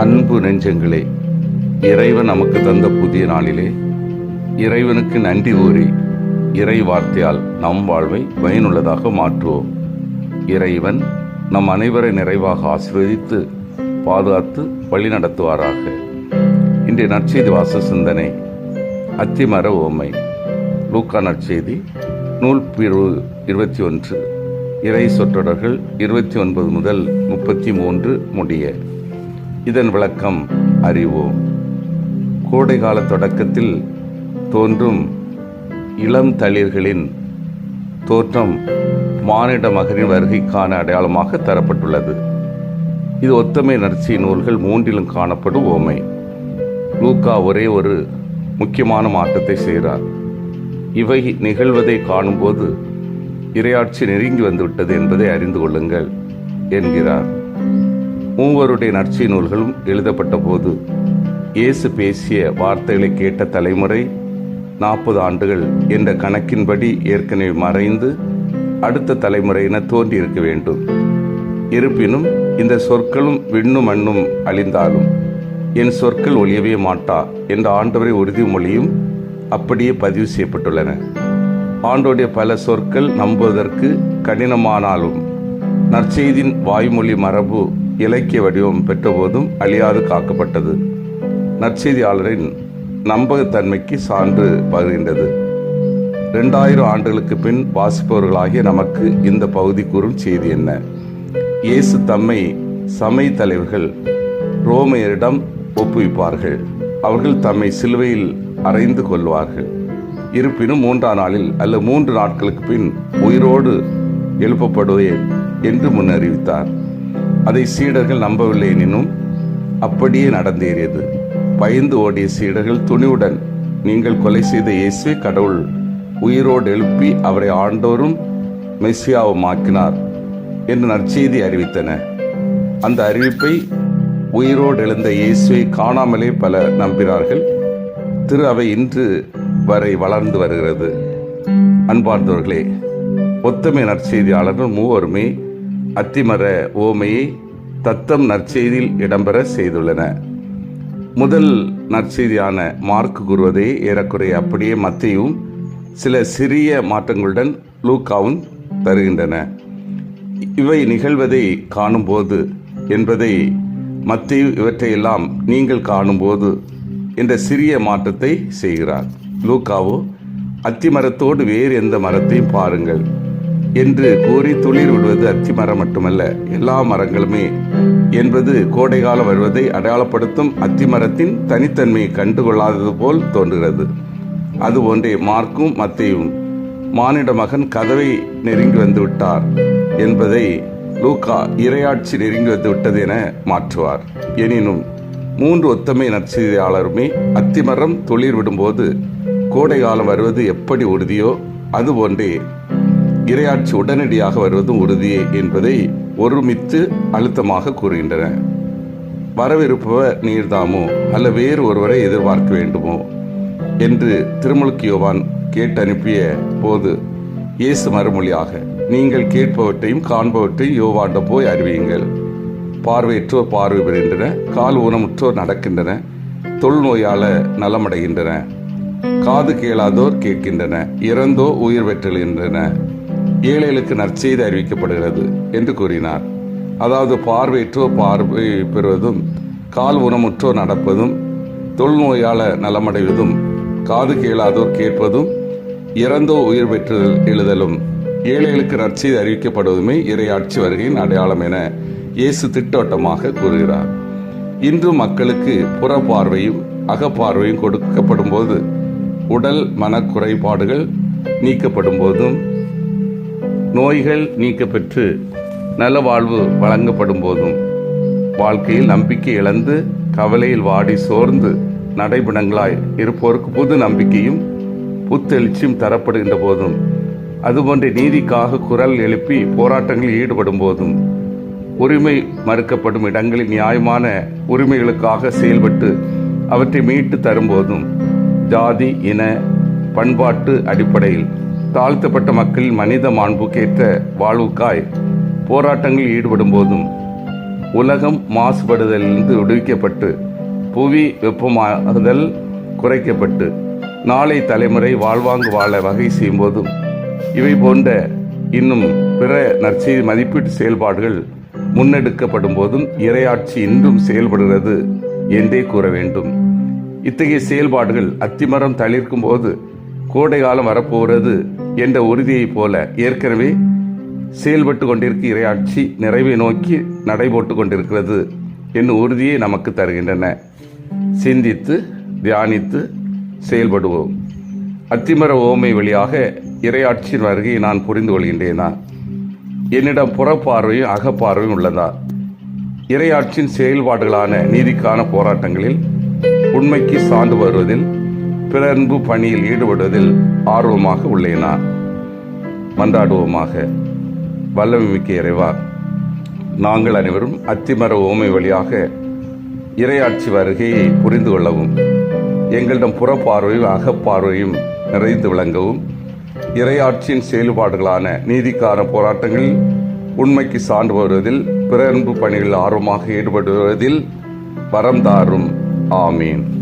அன்பு நெஞ்சங்களே இறைவன் நமக்கு தந்த புதிய நாளிலே இறைவனுக்கு நன்றி கூறி இறை வார்த்தையால் நம் வாழ்வை பயனுள்ளதாக மாற்றுவோம். இறைவன் நம் அனைவரை நிறைவாக ஆசீர்வதித்து பாதுகாத்து வழிநடத்துவாராக. இன்றைய நற்செய்தி வாச சிந்தனை அத்திமர ஓமை. லூக்கா நற்செய்தி நூல் பிரிவு இருபத்தி ஒன்று இறை சொற்றொடர்கள் இருபத்தி ஒன்பது முதல் முப்பத்தி மூன்று முடிய. இதன் விளக்கம் அறிவோம். கோடைகால தொடக்கத்தில் தோன்றும் இளம் தளிர்களின் தோற்றம் மானிட மகரின் வருகைக்கான அடையாளமாக தரப்பட்டுள்ளது. இது ஒத்தமை நர்ச்சி நூல்கள் மூன்றிலும் காணப்படும் ஓமை லூக்கா ஒரே ஒரு முக்கியமான மாற்றத்தை செய்கிறார். இவை நிகழ்வதை காணும்போது இரையாட்சி நெருங்கி வந்துவிட்டது என்பதை அறிந்து கொள்ளுங்கள் என்கிறார். மூவருடைய நற்செய் நூல்களும் எழுதப்பட்ட போது இயேசு பேசிய வார்த்தைகளை கேட்ட தலைமுறை நாற்பது ஆண்டுகள் என்ற கணக்கின்படி ஏற்கனவே மறைந்து அடுத்த தலைமுறையினர் தோன்றியிருக்க வேண்டும். இருப்பினும் இந்த சொற்களும் விண்ணும் மண்ணும் அழிந்தாலும் என் சொற்கள் ஒழியவே மாட்டா என்ற ஆண்டவரை உறுதிமொழியும் அப்படியே பதிவு செய்யப்பட்டுள்ளன. ஆண்டோடைய பல சொற்கள் நம்புவதற்கு கடினமானாலும் நற்செய்தின் வாய்மொழி மரபு இலக்கிய வடிவம் பெற்றபோதும் அழியாது காக்கப்பட்டது. நற்செய்தியாளரின் நம்பகத்தன்மைக்கு சான்று பகிர்கின்றது. இரண்டாயிரம் ஆண்டுகளுக்கு பின் வாசிப்பவர்களாகிய நமக்கு இந்த பகுதி கூறும் செய்தி என்ன? இயேசு தம்மை சமய தலைவர்கள் ரோமையரிடம் ஒப்புவிப்பார்கள். அவர்கள் தம்மை சிலுவையில் அறைந்து கொள்வார்கள். இருப்பினும் மூன்றாம் நாளில் அல்ல மூன்று நாட்களுக்கு பின் உயிரோடு எழுப்பப்படுவேன் என்று முன்னறிவித்தார். அதை சீடர்கள் நம்பவில்லை எனினும் அப்படியே நடந்தேறியது. பயந்து ஓடிய சீடர்கள் துணிவுடன் நீங்கள் கொலை செய்த இயேசு கடவுள் உயிரோடு எழுப்பி அவரை ஆண்டோரும் மெஸ்ஸியாவும் ஆக்கினார் என்று நற்செய்தி அறிவித்தன. அந்த அறிவிப்பை உயிரோடு எழுந்த இயேசுவை காணாமலே பல நம்பினார்கள். திரு அவை இன்று வரை வளர்ந்து வருகிறது. அன்பார்ந்தவர்களே ஒத்தமை நற்செய்தியாளர்கள் மூவருமே அத்திமர ஓமையை தத்தம் நற்செய்தியில் இடம்பெற செய்துள்ளன. முதல் நற்செய்தியான மார்க் கூறுவதை ஏறக்குறைய அப்படியே மத்தியும் சில சிறிய மாற்றங்களுடன் லூக்காவும் தருகின்றன. இவை நிகழ்வதை காணும்போது என்பதை மத்திய இவற்றையெல்லாம் நீங்கள் காணும்போது என்ற சிறிய மாற்றத்தை செய்கிறார். லூக்காவோ அத்திமரத்தோடு வேறு எந்த மரத்தையும் பாருங்கள். என்று கூறி துளிர் விடுவது அத்தி மரம் மட்டுமல்ல எல்லா மரங்களுமே. என்பது கோடைகாலம் வருவதை அடையாளப்படுத்தும் அத்திமரத்தின் தனித்தன்மையை கண்டுகொள்ளாதது போல் தோன்றுகிறது. அது ஒன்றே மார்க்கும் மத்தையும். மானிட மகன் கதவை நெருங்கி வந்து விட்டார் என்பதை லூக்கா இரையாட்சி நெருங்கி வந்து விட்டது என மாற்றுவார். எனினும் மூன்று ஒத்தமை நற்செய்தியாளருமே அத்திமரம் துளிர் விடும்போது கோடை காலம் வருவது எப்படி உறுதியோ அதுபோன்றே இரையாட்சி உடனடியாக வருவதும் உறுதியே என்பதை ஒருமித்து அழுத்தமாக கூறுகின்றன. வரவிருப்பவர் நீர்தாமோ? அல்ல வேறு ஒருவரை எதிர்பார்க்க வேண்டுமோ? என்று திருமுழுக்கு யோவான் கேட்டு அனுப்பிய போது இயேசு மறுமொழியாக நீங்கள் கேட்பவற்றையும் காண்பவற்றையும் யோவாண்ட போய் அறிவியுங்கள். பார்வையற்றோர் பார்வை பெறுகின்றன கால் ஊனமுற்றோர் நடக்கின்றன தொழுநோயால நலமடைகின்றன. காது கேளாதோர் கேட்கின்றன இறந்தோ உயிர் பெற்றெழுகின்றன ஏழைகளுக்கு நற்செய்தி அறிவிக்கப்படுகிறது என்று கூறினார். அதாவது பார்வையற்றோர் பார்வை பெறுவதும் கால் உணமுற்றோ நடப்பதும் தொழுநோயால நலமடைவதும் காது கேளாதோர் கேட்பதும் இறந்தோ உயிர் பெற்று எழுதலும் ஏழைகளுக்கு நற்செய்தி அறிவிக்கப்படுவதுமே இறையாட்சி வருகையின் அடையாளம் என இயேசு திட்டோட்டமாக கூறுகிறார். இன்று மக்களுக்கு புறப்பார்வையும் அகப்பார்வையும் கொடுக்கப்படும் போது உடல் மனக்குறைபாடுகள் நீக்கப்படும் போதும் நோய்கள் நீக்கப்பெற்று நல்ல வாழ்வு வழங்கப்படும் போதும் வாழ்க்கையில் நம்பிக்கை இழந்து கவலையில் வாடி சோர்ந்து நடைபிணங்களாய் இருப்போருக்கு புது நம்பிக்கையும் புத்தெழுச்சியும் தரப்படுகின்ற போதும் அதுபோன்ற நீதிக்காக குரல் எழுப்பி போராட்டங்களில் ஈடுபடும் போதும் உரிமை மறுக்கப்படும் இடங்களில் நியாயமான உரிமைகளுக்காக செயல்பட்டு அவற்றை மீட்டு தரும்போதும் ஜாதி இன பண்பாட்டு அடிப்படையில் தாழ்த்தப்பட்ட மக்களின் மனித மாண்புக்கேற்ற வாழ்வுக்காய் போராட்டங்களில் ஈடுபடும் போதும் உலகம் மாசுபடுதலிலிருந்து விடுவிக்கப்பட்டு புவி வெப்பமாகுதல் குறைக்கப்பட்டு நாளை தலைமுறை வாழ்வாங்கு வாழ வகை செய்யும் போதும் இவை போன்ற இன்னும் பிற நற்செய்தி மதிப்பீட்டு செயல்பாடுகள் முன்னெடுக்கப்படும் போதும் இரையாட்சி இன்றும் செயல்படுகிறது என்றே கூற வேண்டும். இத்தகைய செயல்பாடுகள் அத்திமரம் தளிர்க்கும் போது கோடை காலம் வரப்போகிறது என்ற உறுதியைப் போல ஏற்கனவே செயல்பட்டு கொண்டிருக்க இரையாட்சி நிறைவை நோக்கி நடைபோட்டு கொண்டிருக்கிறது என்னும் உறுதியை நமக்கு தருகின்றன. சிந்தித்து தியானித்து செயல்படுவோம். அத்திமர ஓமை வழியாக இரையாட்சியின் வருகையை நான் புரிந்து கொள்கின்றேனா? என்னிடம் புறப்பார்வையும் அகப்பார்வையும் உள்ளதா? இரையாட்சியின் செயல்பாடுகளான நீதிக்கான போராட்டங்களில் உண்மைக்கு சார்ந்து வருவதில் பிறன்பு பணியில் ஈடுபடுவதில் ஆர்வமாக உள்ளேனா? மன்றாடுவோமாக. வல்லமிக்க இறைவா நாங்கள் அனைவரும் அத்திமர ஓமை வழியாக இரையாட்சி வருகையை புரிந்து கொள்ளவும் எங்களிடம் புறப்பார்வையும் அகப்பார்வையும் நிறைந்து விளங்கவும் இரையாட்சியின் செயல்பாடுகளான நீதிக்கான போராட்டங்களில் உண்மைக்கு சான்று வருவதில் பிற அன்பு பணிகளில் ஆர்வமாக ஈடுபடுவதில் வரம் தாரும். ஆமீன்.